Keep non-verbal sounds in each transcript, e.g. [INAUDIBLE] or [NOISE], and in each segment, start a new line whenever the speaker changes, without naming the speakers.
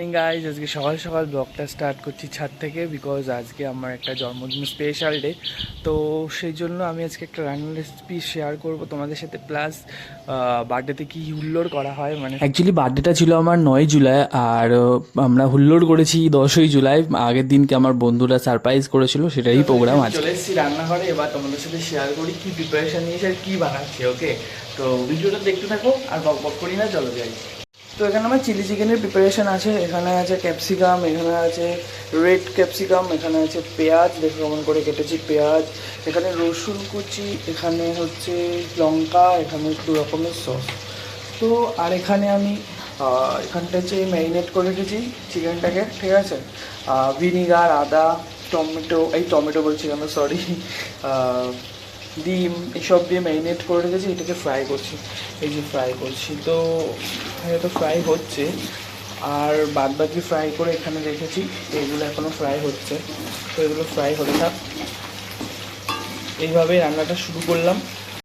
Morning guys আজকে সকাল সকাল ব্লগটা স্টার্ট করছি ছাদ থেকে বিকজ আজকে আমার একটা জন্মদিন স্পেশাল ডে তো সেই জন্য আমি আজকে একটা রান্নার রেসিপি শেয়ার করব তোমাদের সাথে। প্লাস বার্থডেতে কি হুল্লোড় করা হয় মানে অ্যাকচুয়ালি বার্থডেটা ছিল আমার নয় জুলাই আর আমরা হুল্লোড় করেছি দশই জুলাই। আগের দিনকে আমার বন্ধুরা সারপ্রাইজ করেছিল সেটাই প্রোগ্রাম আছে। চলে এসেছি রান্নাঘরে। এবার তোমাদের সাথে শেয়ার করি কি প্রিপারেশন নিয়েছে আর কি বানাচ্ছি ওকে তো ভিডিওটা দেখতে থাকো আর বক বক করি না চলো যাই। তো এখানে আমার চিলি চিকেনের প্রিপারেশন আছে। এখানে আছে ক্যাপসিকাম এখানে আছে রেড ক্যাপসিকাম এখানে আছে পেঁয়াজ, দেখো কেমন করে কেটেছি পেঁয়াজ। এখানে রসুন কুচি, এখানে হচ্ছে লঙ্কা, এখানে দু রকমের সস তো আর এখানে আমি এখানটা হচ্ছে ম্যারিনেট করে রেখেছি চিকেনটাকে, ঠিক আছে? ভিনিগার আদা, টমেটো, এই টমেটো বলছি কেন সরি ডিম, এসব দিয়ে ম্যারিনেট করে রেখেছি, এটাকে ফ্রাই করছি। এই যে ফ্রাই করছি। তো তো ফ্রাই হচ্ছে। আর বাদ বাকি ফ্রাই করে এখানে রেখেছি, এগুলো এখনও ফ্রাই হচ্ছে। তো এগুলো ফ্রাই হতে থাক এইভাবে রান্নাটা শুরু করলাম।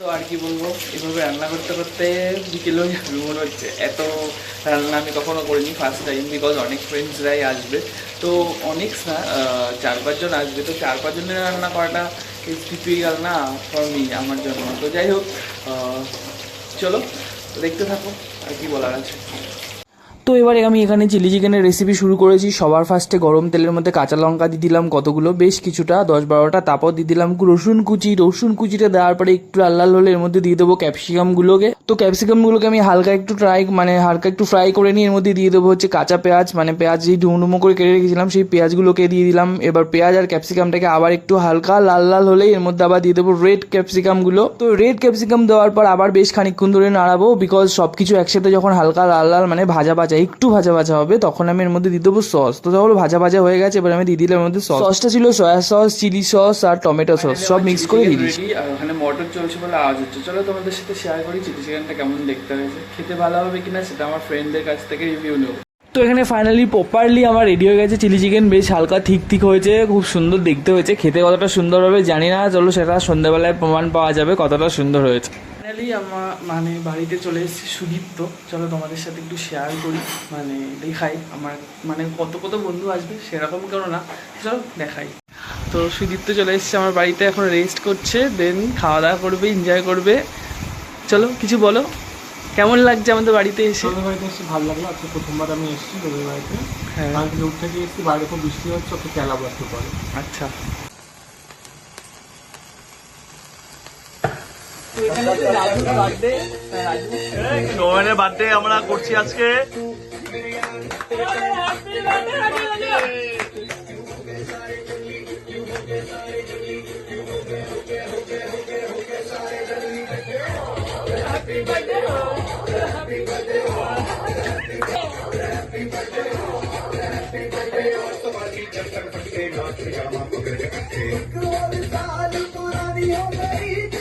তো আর কি বলব এইভাবে রান্না করতে করতে বিকেলেও যাবে মনে হচ্ছে। এত রান্না আমি কখনো করিনি ফার্স্ট টাইম বিকজ অনেক ফ্রেন্ডসরাই আসবে। তো অনেক চার পাঁচজন আসবে। তো চার পাঁচজনের রান্না করাটা ইজ টিপিক্যাল না ফর মি আমার জন্য। তো যাই হোক চলো, দেখতে থাকো, আর কি বলার আছে। তো এবারে আমি এখানে চিলি চিকেনের রেসিপি শুরু করেছি। সবার ফার্স্টে গরম তেলের মধ্যে কাঁচা লঙ্কা দিয়ে দিলাম কতগুলো? বেশ কিছুটা, দশ বারোটা তারপর দিয়ে দিলাম। রসুন কুচি, রসুন কুচিটা দেওয়ার পরে একটু লাল লাল হলে এর মধ্যে দিয়ে দেবো ক্যাপসিকামগুলোকে তো ক্যাপসিকামগুলোকে আমি হালকা একটু ট্রাই মানে হালকা একটু ফ্রাই করে নিয়ে এর মধ্যে দিয়ে দেবো হচ্ছে কাঁচা পেঁয়াজ। মানে পেঁয়াজ যেই ডুমো করে কেটে রেখেছিলাম, সেই পেঁয়াজগুলোকে দিয়ে দিলাম। এবার পেঁয়াজ আর ক্যাপসিকামটাকে আবার একটু হালকা লাল লাল হলেই এর মধ্যে আবার দিয়ে দেবো রেড ক্যাপসিকামগুলো তো রেড ক্যাপসিকাম দেওয়ার পর আবার বেশ খানিকক্ষণ ধরে নাড়াবো বিকজ সব কিছু একসাথে যখন হালকা লাল লাল মানে ভাজা ভাজা একটু ভাজা ভাজা হবে তখন আমি এর মধ্যে দিয়ে দেবো সস তো যখন ভাজা ভাজা হয়ে গেছে এবার আমি দিয়ে দিলাম এর মধ্যে সস সসটা ছিল সয়া সস চিলি সস আর টমেটো সস সব মিক্স করে দিয়ে আর ওখানে মটর চলছে বলে আওয়াজ হচ্ছে। চলো তোমাদের সাথে শেয়ার করি চিলি চিকেনটা কেমন দেখতে হয়েছে। খেতে ভালো হবে কিনা সেটা আমার ফ্রেন্ডদের কাছ থেকে রিভিউ নেব। তো এখানে ফাইনালি প্রপারলি আমার রেডি হয়ে গেছে চিলি চিকেন বেশ হালকা ঠিক ঠিক হয়েছে খুব সুন্দর দেখতে হয়েছে। খেতে কতটা সুন্দর হবে জানি না চলো সেটা সন্ধ্যাবেলায় প্রমাণ পাওয়া যাবে কতটা সুন্দর হয়েছে। ফাইনালি আমার মানে বাড়িতে চলে এসেছি সুদীপ্ত। চলো তোমাদের সাথে একটু শেয়ার করি। মানে দেখাই আমার মানে কত কত বন্ধু আসবে সেরকম কেন না। চলো দেখাই। তো সুদীপ্ত চলে এসেছে আমার বাড়িতে এখন রেস্ট করছে দেন খাওয়া দাওয়া করবে এনজয় করবে। চলো কিছু বলো। কেমন লাগছে আমাদের বাড়িতে এসে?
বাড়িতে এসে ভালো লাগল। আজকে প্রথমবার আমি এসেছি তোদের বাড়িতে।
হ্যাঁ।
কাল থেকে উঠতে গিয়ে এসেছি বাইরে খুব বৃষ্টি হচ্ছে ওকে খেলাবো একটু পরে।
আচ্ছা।
রোহনের বার্থডে আমরা করছি আজকে। কেমন বুদ্ধি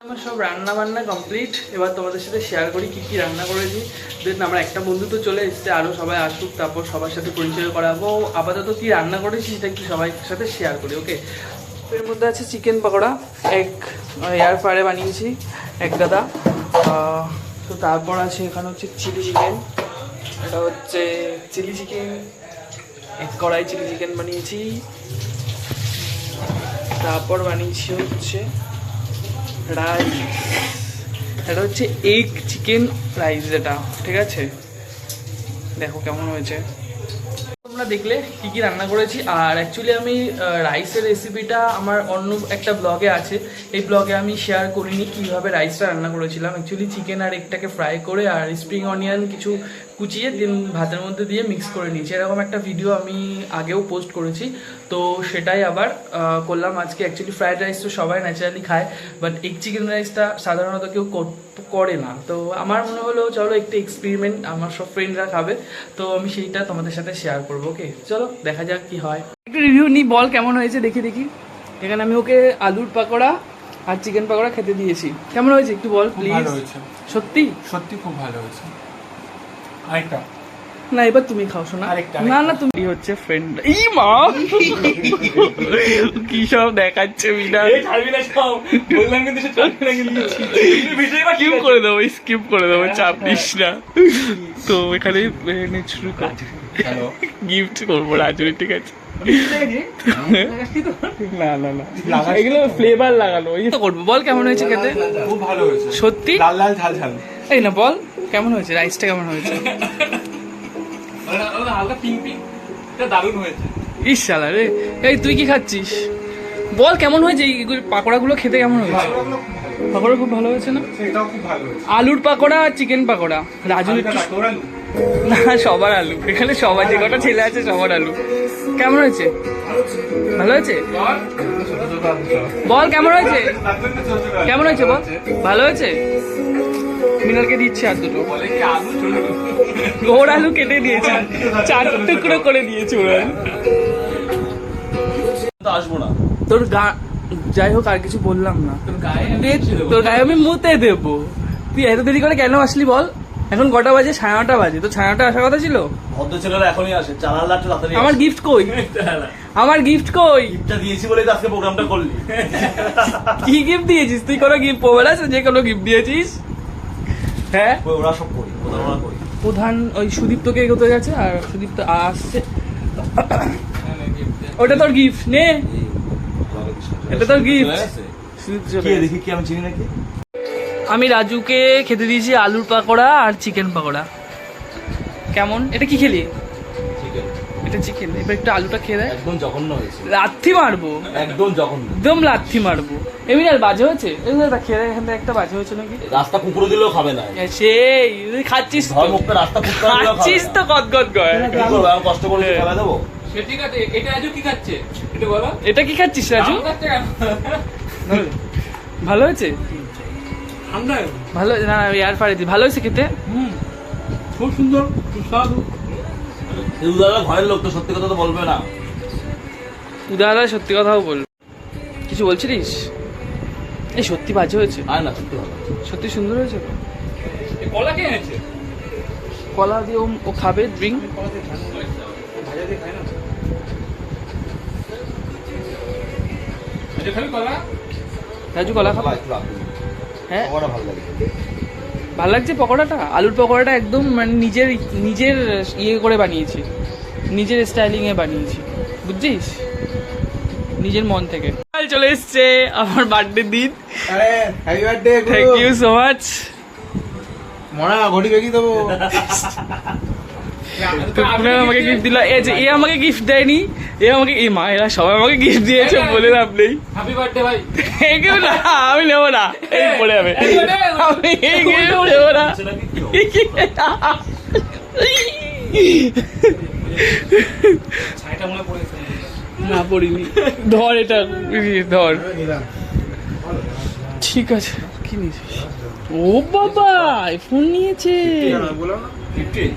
আমার সব রান্না বান্না কমপ্লিট এবার তোমাদের সাথে শেয়ার করি কি কি রান্না করেছি। দেন আমরা একটা বন্ধু তো চলে এসেছে আরও সবাই আসুক, তারপর সবার সাথে পরিচয় করাবো। আপাতত কি রান্না করেছি সেটা একটু সবাই সাথে শেয়ার করি ওকে এর মধ্যে আছে চিকেন পকোড়া, এক এয়ার ফ্রায়ারে বানিয়েছি, এক গাদা। তো তারপর আছে এখানে হচ্ছে চিলি চিকেন এটা হচ্ছে চিলি চিকেন এক কড়াই চিলি চিকেন বানিয়েছি। তারপর বানিয়েছি হচ্ছে রাইস এটা হচ্ছে এগ চিকেন রাইস এটা ঠিক আছে? দেখো কেমন হয়েছে। তোমরা দেখলে কি কি রান্না করেছি। আর অ্যাকচুয়ালি আমি রাইসের রেসিপিটা আমার অন্য একটা ব্লগে আছে। এই ব্লগে আমি শেয়ার করিনি কীভাবে রাইসটা রান্না করেছিলাম। অ্যাকচুয়ালি চিকেন আর এগটাকে ফ্রাই করে আর স্প্রিং অনিয়ন কিছু কুচিয়ে দিন ভাতের মধ্যে দিয়ে মিক্স করে নিয়েছি। এরকম একটা ভিডিও আমি আগেও পোস্ট করেছি। তো সেটাই আবার করলাম আজকে। অ্যাকচুয়ালি ফ্রাইড রাইস তো সবাই ন্যাচারালি খায় বাট এগ চিকেন রাইসটা সাধারণত কেউ করে না। তো আমার মনে হলো চলো একটু এক্সপেরিমেন্ট আমার সব ফ্রেন্ডরা খাবে। তো আমি সেইটা তোমাদের সাথে শেয়ার করব ওকে চলো দেখা যাক কি হয়। একটু রিভিউ নিই বল কেমন হয়েছে দেখি দেখি। এখানে আমি ওকে আলুর পাকোড়া আর চিকেন পাকোড়া খেতে দিয়েছি। কেমন হয়েছে একটু বল প্লিজ সত্যি?
সত্যি খুব ভালো হয়েছে। আরেকটা।
না এবার তুমি খাও শোনা না না তুমি হচ্ছে ফ্রেন্ড ই মা! কি সব দেখাচ্ছে বিনা
বললাম কিন্তু সে ছাড়বি না কিন্তু।
স্কিপ করে দেবো স্কিপ করে দেবো চাপ নিস না। তো এখানে শুরু কর।
হ্যালো।
গিফট করব রাজুরি ঠিক আছে। না না না। এগুলো ফ্লেভার লাগানো ওই তো করব। বল কেমন হয়েছে খেতে?
খুব ভালো হয়েছে।
সত্যি?
লাল লাল ঝাল ঝাল।
এই না বল। কেমন হয়েছে? রাইসটা কেমন হয়েছে?
হালকা পিঙ্ক পিঙ্ক এটা দারুণ হয়েছে।
ইস শালা রে। এই তুই কি খাচ্ছিস? বল কেমন হয়েছে? পাকোড়াগুলো খেতে কেমন হয়েছে? পাকোড়া খুব ভালো হয়েছে না? আলুর পাকোড়া আর চিকেন পাকোড়া। রাজু না সবার আলু। এখানে সবার যে কটা ছেলে আছে সবার আলু। কেমন হয়েছে? ভালো হয়েছে? বল। কেমন হয়েছে? কেমন হয়েছে বল? ভালো হয়েছে? মিনালকে দিচ্ছি আর দুটো? ওর আলু কেটে দিয়েছে। চার টুকরো করে দিয়েছে ওর।
আসব না
তোর গা যাই হোক আর কিছু বললাম না।
তোর গায়ে
আমি মুতে দেবো। তুই এত দেরি করে কেন আসলি বল? এখন কটা বাজে? সাড়ে নটা বাজে। তো সাড়ে নটা আসার কথা ছিল?
এখনই আসে।
আমার গিফট কই? আমার গিফট কই?
গিফটটা দিয়েছি বলে আজকে প্রোগ্রামটা করলি।
কি গিফট দিয়েছিস? তুই কোনো গিফট পাবো না যে কোনো গিফট দিয়েছিস? হ্যাঁ?
ওরা সব করি ওরা ওরা করি।
প্রধান ওই সুদীপ্তকে এগোতে গেছে আর সুদীপ্ত আসছে। ওটা তোর গিফট নে। এটা তোর গিফট
দেখি কি আমি চিনি নাকি?
আমি রাজুকে খেতে দিয়েছি আলুর পাকোড়া আর চিকেন পাকোড়া। কেমন? এটা কি খেলি? এটা চিকেন এবার একটু আলুটা খেয়ে দেয়।
একদম জঘন্য হয়েছে।
লাথি মারবো?
একদম জঘন্য।
একদম লাথি মারবো। এমনি আর বাজে হয়েছে? এগুলো খেয়ে দেখ, এখান থেকে একটা বাজে হয়েছে নাকি?
রাস্তা কুকুরে দিলেও খাবে না।
সেই তুই খাচ্ছিস
রাস্তা খাবে
খাচ্ছিস তো কত গয়
কষ্ট করে। খাওয়া দেবো?
সে ঠিক আছে এটা আজও কি খাচ্ছে? এটা বলো।
এটা কি খাচ্ছিস রাজু? ভালো হয়েছে? ভালো না এয়ার ফারে ভালো হয়েছে খেতে?
হুম। খুব সুন্দর সুস্বাদু।
দাদা ঘরের লোক তো সত্যি কথা তো বলবে না।
উদাহরণ সত্যি কথাও বল কিছু বলছিলিস? এই সত্যি বাজে হয়েছে।
আর না সত্যি ভালো।
সত্যি সুন্দর হয়েছে?
কলা কে এনেছে?
কলা দিয়ে ও- খাবে ড্রিঙ্ক
কলা
রাজু কলা খাবে? হ্যাঁ।
ভালো লাগে।
ভালো লাগছে পকোড়াটা? আলুর পকোড়াটা একদম মানে নিজের নিজের ইয়ে করে বানিয়েছি। নিজের স্টাইলিংয়ে এ বানিয়েছি। বুঝছিস? নিজের মন থেকে। কাল চলে এসছে আমার বার্থডে দিন।
আরে happy birthday
thank you so much
মরা ঘটি বেগি দেবো। [LAUGHS]
আমাকে গিফট দিল এ যে এ আমাকে গিফট দেয়নি এ আমাকে এ মা এরা সবাই আমাকে গিফট দিয়েছে বলে লাভ নেই।
হ্যাপি বার্থডে ভাই।
এগুলো না আমি নেব না এই পড়ে যাবে। আমি এই না। না পড়িনি। ধর এটা ধর। ঠিক আছে। কি নিয়েছিস? ও বাবা ফোন নিয়েছে।
ফিফটিন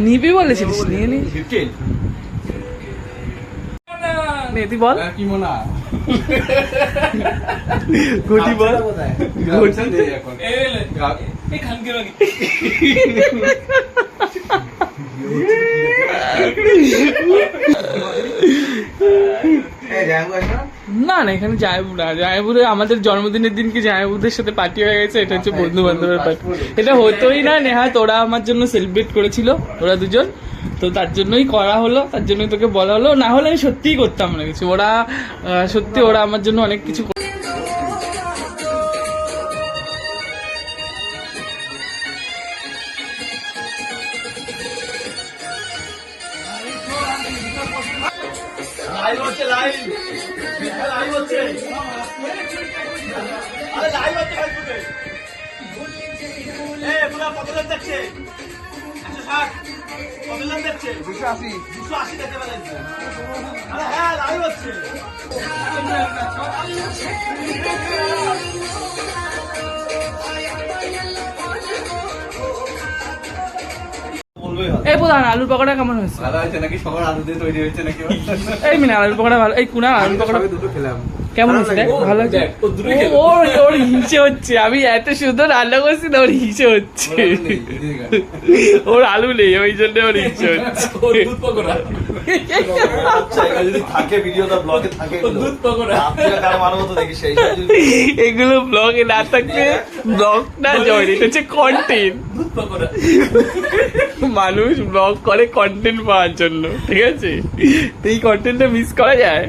নিবি বলেছিলিস নিয়ে নি।
ফিফটিন
বল।
কি মনা
গতি বল।
কোথায়?
এখন। এই খানকে লাগি
এই জাঙ্গু আসো
না না এখানে জায়বু না। জায়বুরে আমাদের জন্মদিনের দিনকে জায়বুদের সাথে পার্টি হয়ে গেছে এটা হচ্ছে বন্ধু বান্ধবের পার্টি এটা হতোই না নেহা তোরা আমার জন্য সেলিব্রেট করেছিল ওরা দুজন। তো তার জন্যই করা হলো তার জন্যই তোকে বলা হলো। না হলে আমি সত্যিই করতাম না কিছু। ওরা সত্যি ওরা আমার জন্য অনেক কিছু
কত জন দেখছে। একশো ষাট। কত জন দেখছে। দুশো আশি। দুশো আশি দেখতে পেলেছে আরে হ্যাঁ হচ্ছে।
এই প্রধান আলুর পকোড়া কেমন হয়েছে?
ভালো হয়েছে নাকি? সবার আলু দিয়ে তৈরি হয়েছে নাকি?
এই মিনা আলুর পকোড়া ভালো এই কুনা আলুর পকোড়া
দুটো খেলাম।
কেমন দেখ ভালো ওর ওর হিসে হচ্ছে। আমি এত সুন্দর রান্না করছি না ওর হিসে হচ্ছে। ওর আলু নেই ওই জন্য ওর হিসে হচ্ছে।
এগুলো ব্লগে
না থাকলে ব্লগ না জয় এটা হচ্ছে কন্টেন্ট মানুষ ব্লগ করে কন্টেন্ট পাওয়ার জন্য ঠিক আছে? এই কন্টেন্টটা মিস করা যায়?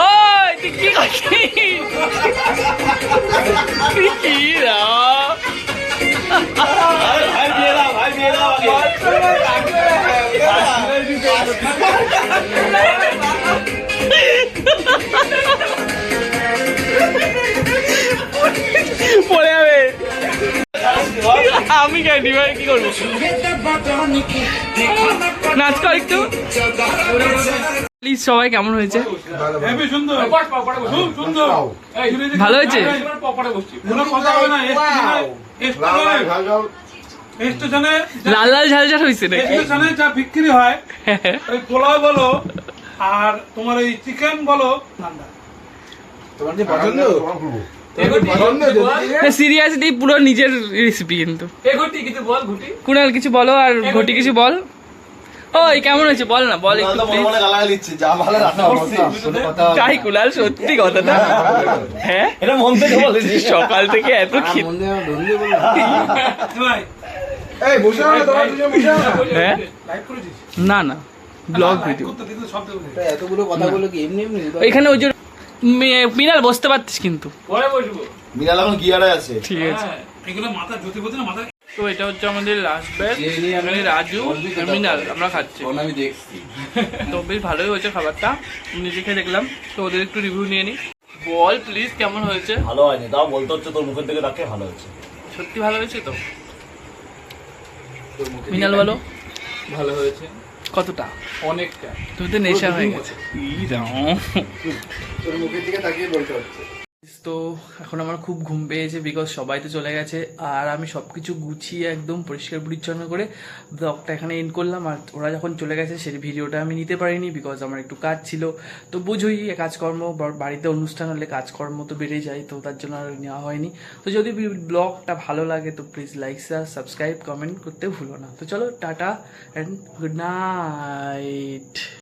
ওই তুই কি করছিস তুই কি রা
ভাই বিয়ে দাও ভাই বিয়ে দাও আগে
পড়ে যাবে আমি কেন এবার কি করব নাচ কর একটু। প্লিজ সবাই কেমন হয়েছে?
এই।
ভালো হয়েছে? লাল লাল ঝাল ঝাল হয়েছে
স্টেশনে যা বিক্রি হয় ওই পোলাও বলো আর তোমার ওই চিকেন বলো
সিরিয়াসলি পুরো নিজের রেসিপি কিন্তু। কুনাল কিছু বলো আর ঘটি। কিছু বল। ওই কেমন হয়েছে? বল না বল একটু তাই কুনাল সত্যি কথাটা হ্যাঁ
এটা মন থেকে বলেছিস
সকাল থেকে এত খিদে
দিয়ে ধরে দিয়ে বললাম।
ভাই
এই বসে না তোমার দুজন বসে না
হ্যাঁ? না না ব্লগ ভিডিও
এতগুলো কথা বলে কি এমনি এমনি?
এখানে ওই যে মিনাল বসতে পারতিস কিন্তু।
পরে বসবো।
মিনাল এখন গিয়ারে আছে।
ঠিক আছে।
হ্যাঁ, এগুলো মাথা জ্যোতি বলতে না মাথা
তো এটা হচ্ছে আমাদের লাস্ট ব্যাচ এখানে রাজু মিনাল আমরা খাচ্ছি।
আমি দেখছি।
তো বেশ ভালোই হয়েছে খাবারটা নিজে খেয়ে দেখলাম তো ওদের একটু রিভিউ নিয়ে নিই বল প্লিজ কেমন হয়েছে?
ভালো হয়নি তাও বলতে হচ্ছে তোর মুখের দিকে তাকে ভালো হচ্ছে
সত্যি ভালো হয়েছে তো? মিনাল বলো।
ভালো হয়েছে।
কতটা?
অনেকটা।
তুমি তো নেশা হয়ে গেছে।
তোর মুখের দিকে তাকিয়ে বলতে হচ্ছে।
তো এখন আমার খুব ঘুম পেয়েছে বিকজ সবাই তো চলে গেছে। আর আমি সব কিছু গুছিয়ে একদম পরিষ্কার পরিচ্ছন্ন করে ব্লগটা এখানে এন্ড করলাম। আর ওরা যখন চলে গেছে, সেই ভিডিওটা আমি নিতে পারিনি বিকজ আমার একটু কাজ ছিল। তো বুঝোই কাজকর্ম বাড়িতে অনুষ্ঠান হলে কাজকর্ম তো বেড়ে যায়, তো তার জন্য আর নেওয়া হয়নি। তো যদি ব্লগটা ভালো লাগে, তো প্লিজ লাইক সাবস্ক্রাইব কমেন্ট করতে ভুলো না। তো চলো, টাটা অ্যান্ড গুড নাইট